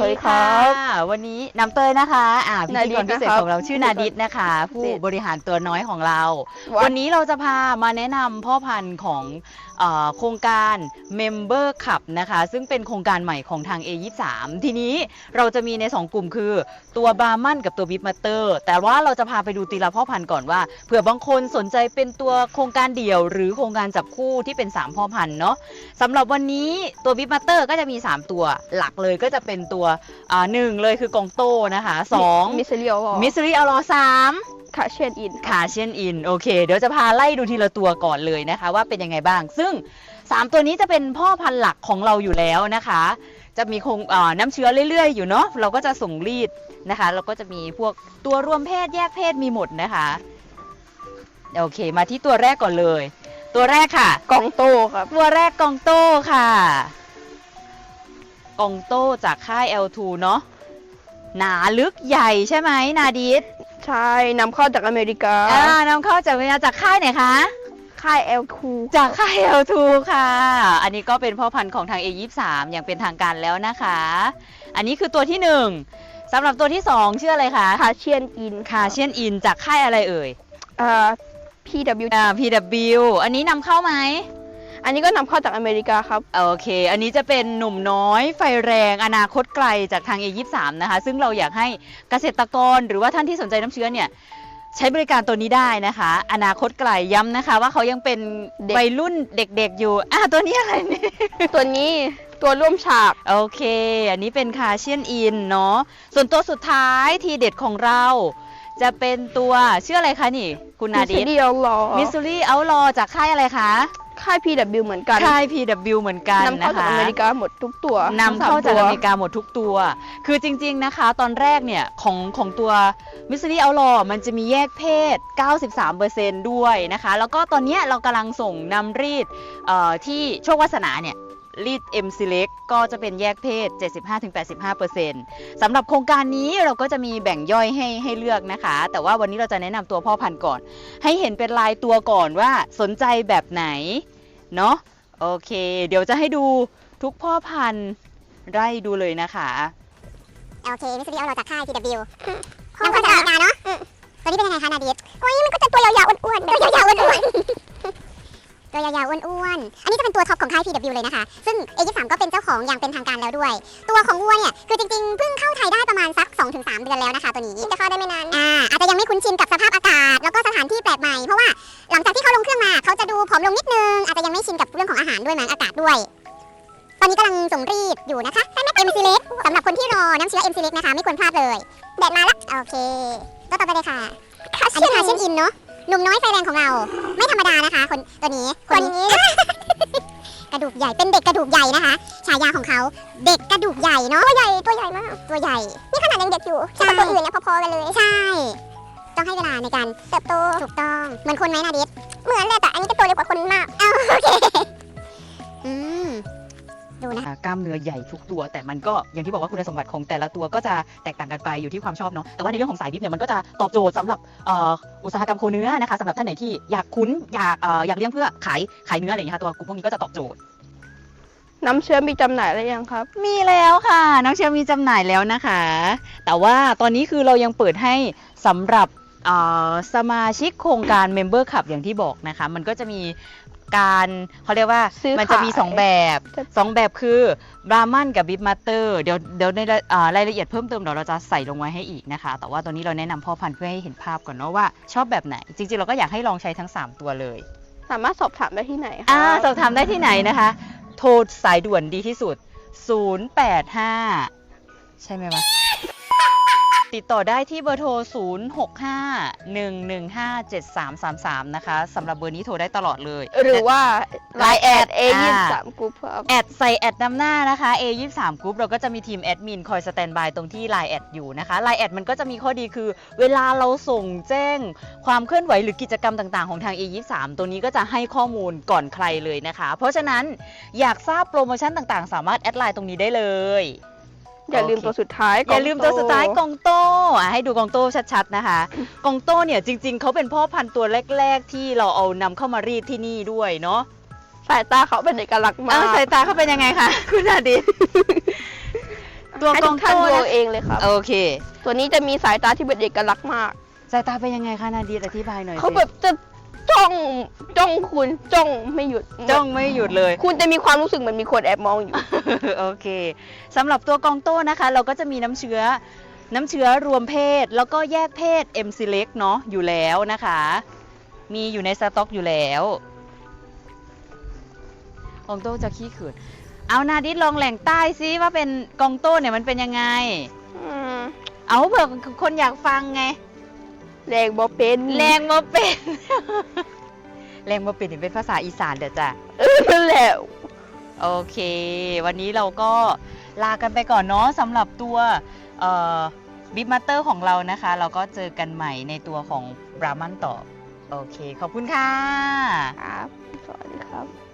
สวัสดีครับวันนี้น้ำเตยนะคะ อ่าพิธีกรนาดิพิษเศษนะครับของเราชื่อนาดิษนะคะ ผู้พิเศษบริหารตัวน้อยของเราวัดวันนี้เราจะพามาแนะนำพ่อพันธุ์ของเออโครงการ Member Cup นะคะ ซึ่งเป็นโครงการใหม่ของทาง A23 ทีนี้เราจะมีใน 2 กลุ่มคือ ตัวบาร์มันกับตัวบิ b มาเตอร์แต่ว่าเราจะพาไปดูตีละพ่อพันธุ์ก่อนว่าเผื่อบางคนสนใจเป็นตัวโครงการเดี่ยว หรือโครงการจับคู่ที่เป็น 3 พ่อพันธุ์เนาะสำหรับวันนี้ตัวบิ b มาเตอร์ก็จะมี 3 ตัวหลักเลยก็จะเป็นตัวอ่าหนึ่งเลยคือกองโต้นะคะสองมิสซิเลียมิสซิรี่อลอสามคาเชียนอินขาเชียนอินโอเค เดี๋ยวจะพาไล่ดูทีละตัวก่อนเลยนะคะ ว่าเป็นยังไงบ้าง ซึ่ง 3 ตัวนี้จะเป็นพ่อพันธุ์หลักของเราอยู่แล้วนะคะ จะมีคงเอ่อน้ำเชื้อเรื่อยๆ อยู่เนาะเราก็จะส่งรีดนะคะแล้วก็จะมีพวกตัวรวมเพศแยกเพศมีหมดนะคะโอเค มาที่ตัวแรกก่อนเลย ตัวแรกค่ะ กองโตครับ ตัวแรกกองโต้ค่ะ กองโต้จากค่าย L2 เนาะหนาลึกใหญ่ใช่ไหมนาดิสใช่นำเข้าจากอเมริกา อ่านำเข้าจากเวลาจากค่ายไหนคะ ค่ายเอลคูจากค่าย L2 ค่ะ อันนี้ก็เป็นพ่อพันธุ์ของทาง A23 อย่างเป็นทางการแล้วนะคะ อันนี้คือตัวที่หนึ่งสำหรับตัวที่สองชื่ออะไรคะคาเชียนอินคาเชียนอินจากค่ายอะไรเอ่ยอ่า PW อ่า PW อันนี้นำเข้าไหม อันนี้ก็นำเข้าจากอเมริกาครับ โอเค อันนี้จะเป็นหนุ่มน้อยไฟแรงอนาคตไกลจากทาง A23 นะคะ ซึ่งเราอยากให้เกษตรกรหรือว่าท่านที่สนใจน้ำเชื้อเนี่ยใช้บริการตัวนี้ได้นะคะ อนาคตไกลย้ำนะคะ ว่าเขายังเป็นเด็ก วัยรุ่นเด็กๆอยู่อะตัวนี้อะไรเนี่ย ตัวนี้ตัวร่วมฉาก โอเค อันนี้เป็นคาเชียนอินเนาะ ส่วนตัวสุดท้ายทีเด็ดของเรา จะเป็นตัวชื่ออะไรคะนี่ คุณนามิสดิซิสเลียลอมิสซูรี่เอาลอจากค่ายอะไรคะ ค่าย PW เหมือนกันค่าย PW เหมือนกันนำเข้านะจากคะ อเมริกาหมดทุกตัวนำเข้าจากทั้งสอตัวเมริกาหมดทุกตัว คือจริงๆนะคะ ตอนแรกเนี่ยของของตัวมิสซิลี่เอาลอมันจะมีแยกเพศ 93%ด้วยนะคะ แล้วก็ตอนเนี้ยเรากำลังส่งนำรีดเอ่อที่โชควาสนาเนี่ยรีด M Select ก็จะเป็นแยกเพศ 75-85%สำหรับโครงการนี้เราก็จะมีแบ่งย่อยให้ให้เลือกนะคะ แต่ว่าวันนี้เราจะแนะนำตัวพ่อพันธุ์ก่อน ให้เห็นเป็นลายตัวก่อนว่าสนใจแบบไหน เนาะโอเค เดี๋ยวจะให้ดูทุกพ่อพันธุ์ไล่ดูเลยนะคะโอเคมิสซิลี่เอาเราจากค่าย TW นำเข้าจากอเมริกาเนาะตัวนี้เป็นยังไงคะนาดิสโอ้ยมันก็จะตัวยาวๆอ้วนๆตัวยาวๆอ้วนๆตัวยาวๆอ้วนๆอันนี้จะเป็นตัวท็อปของค่าย TW เลยนะคะ ซึ่ง A23 ก็เป็นเจ้าของอย่างเป็นทางการแล้วด้วย ตัวของวัวเนี่ยคือจริงๆเพิ่งเข้าไทยได้ประมาณสัก 2-3 เดือนแล้วนะคะตัวนี้จะเข้าได้ไม่นานอ่าอาจจะยังไม่คุ้นชินกับสภาพอากาศ แล้วก็สถานที่แปลกใหม่เพราะว่าหลังจากที่เขาลงเครื่องมาเขาจะดูผอมลงนิดนึง อาจจะยังไม่ชินกับเรื่องของอาหารด้วยมั้งอากาศด้วย ตอนนี้กำลังส่งรีดอยู่นะคะเอ็มซีเล็กสำหรับคนที่รอน้ำเชื้อเอ็มซีเล็กนะคะไม่ควรพลาดเลยแดดมาละโอเคก็ต่อไปเลยค่ะอันนี้คาเชนอินเนาะหนุ่มน้อยไฟแรงของเรา ไม่ธรรมดานะคะ คนตัวนี้คนนี้กระดูกใหญ่เป็นเด็กกระดูกใหญ่นะคะ ฉายาของเขาเด็กกระดูกใหญ่เนาะตัวใหญ่ตัวใหญ่มาก ตัวใหญ่นี่ขนาดยังเด็กอยู่ใช่ตัวอื่นเนี่ยพอๆกันเลยใช่ ต้องให้เวลาในการเติบโตถูกต้อง เหมือนคนไหมนาดิสเหมือนแหละแต่อันนี้ก็ตัวเล็กกว่าคนมากอ้าวโอเคอืมดูนะอ่ากล้ามเนื้อใหญ่ทุกตัว แต่มันก็อย่างที่บอกว่าคุณสมบัติของแต่ละตัวก็จะแตกต่างกันไปอยู่ที่ความชอบเนาะแต่ว่าในเรื่องของสายดิฟเนี่ยมันก็จะตอบโจทย์สำหรับเอ่ออุตสาหกรรมโคเนื้อนะคะสำหรับท่านไหนที่อยากคุ้นอยากเอ่ออยากเลี้ยงเพื่อขายขายเนื้ออะไรอย่างเงี้ยค่ะตัวกลุ่มพวกนี้ก็จะตอบโจทย์น้ำเชื้อมีจำหน่ายแล้วยังครับ มีแล้วค่ะ น้องเชียวมีจำหน่ายแล้วนะคะ แต่ว่าตอนนี้คือเรายังเปิดให้สำหรับเอ่อ สมาชิกโครงการ Member Club อย่างที่บอกนะคะ มันก็จะมีการเขาเรียกว่าซื้อมันจะมี ขาย2 แบบ จะ2 แบบคือบรามันกับบิ b มาเตอร์เดี๋ยวเดี๋ยวในรายอ่ารายละเอียดเพิ่มเติมเดี๋ยวเราจะใส่ลงไว้ให้อีกนะคะ แต่ว่าตอนนี้เราแนะนำพ่อพันธุ์เพื่อให้เห็นภาพก่อนเนาะว่าชอบแบบไหน จริงๆ เราก็อยากให้ลองใช้ทั้ง 3 ตัวเลย สามารถสอบถามได้ที่ไหนคอ่ารับสอบถามได้ที่ไหนนะคะ โทรสายด่วนดีที่สุด 085 ใช่ไหมวะ ติดต่อได้ที่เบอร์โทร 0651157333 นะคะสำหรับเบอร์นี้โทรได้ตลอดเลย หรือว่า Line แอดอ่า A23 กรุ๊ปครับ แอดใส่แอดนำหน้านะคะ A23 Group เราก็จะมีทีมแอดมินคอยสแตนบายตรงที่ Line แอดอยู่นะคะ Line แอดมันก็จะมีข้อดีคือ เวลาเราส่งแจ้ง ความเคลื่อนไหวหรือกิจกรรมต่างๆของทาง A23 ตัวนี้ก็จะให้ข้อมูลก่อนใครเลยนะคะ เพราะฉะนั้นอยากทราบโปรโมชั่นต่างๆ สามารถแอดไลน์ตรงนี้ได้เลย อย่าลืมโอเคตัวสุดท้ายอย่าลืมตัวสุดท้ายกกองโต้อะให้ดูกองโต้ชัดๆนะคะกองโต้เนี่ยจริง ๆเขาเป็นพ่อพันธุ์ตัวแรก ๆ ที่เราเอานำเข้ามารีดที่นี่ด้วยเนาะสายตาเขาเป็นเอกลักษณ์มาอ้าวกสายตาเขาเป็นยังไงคะคุณอาดิตอ่ตัวให้กทุองกท่านโต้ดูนะเอาเองเลยครับ โอเคตัวนี้จะมีสายตาที่เป็นเอกลักษณ์มาก สายตาเป็นยังไงคะนาดีอธิบายหน่อยเขาสิแบบจะ จ้องจ้องคุณจ้องไม่หยุดจ้องไม่หยุดเลย คุณจะมีความรู้สึกเหมือนมีคนแอบมองอยู่ โอเคสำหรับตัวกองโต้นะคะ เราก็จะมีน้ำเชื้อ น้ำเชื้อรวมเพศ แล้วก็แยกเพศ M Select เนาะอยู่แล้วนะคะ มีอยู่ในสต็อกอยู่แล้วกองโต้จะขี้ขืนเอานาดิดลองแหล่งใต้ซิว่าเป็นกองโต้เนี่ยมันเป็นยังไงอืมเอาเผื่อคนอยากฟังไง แรงบอเป็นแรงมาเป็น แรงมาเป็นนี่เป็นภาษาอีสานเดี๋ยวจ้ะ เออนั่นแหละโอเค วันนี้เราก็ลากันไปก่อนเนาะสำหรับตัวบิ๊มาสเตอร์ของเรานะคะ เราก็เจอกันใหม่ในตัวของบรามันต่อ โอเค ขอบคุณค่ะ ครับสวัสดีครับ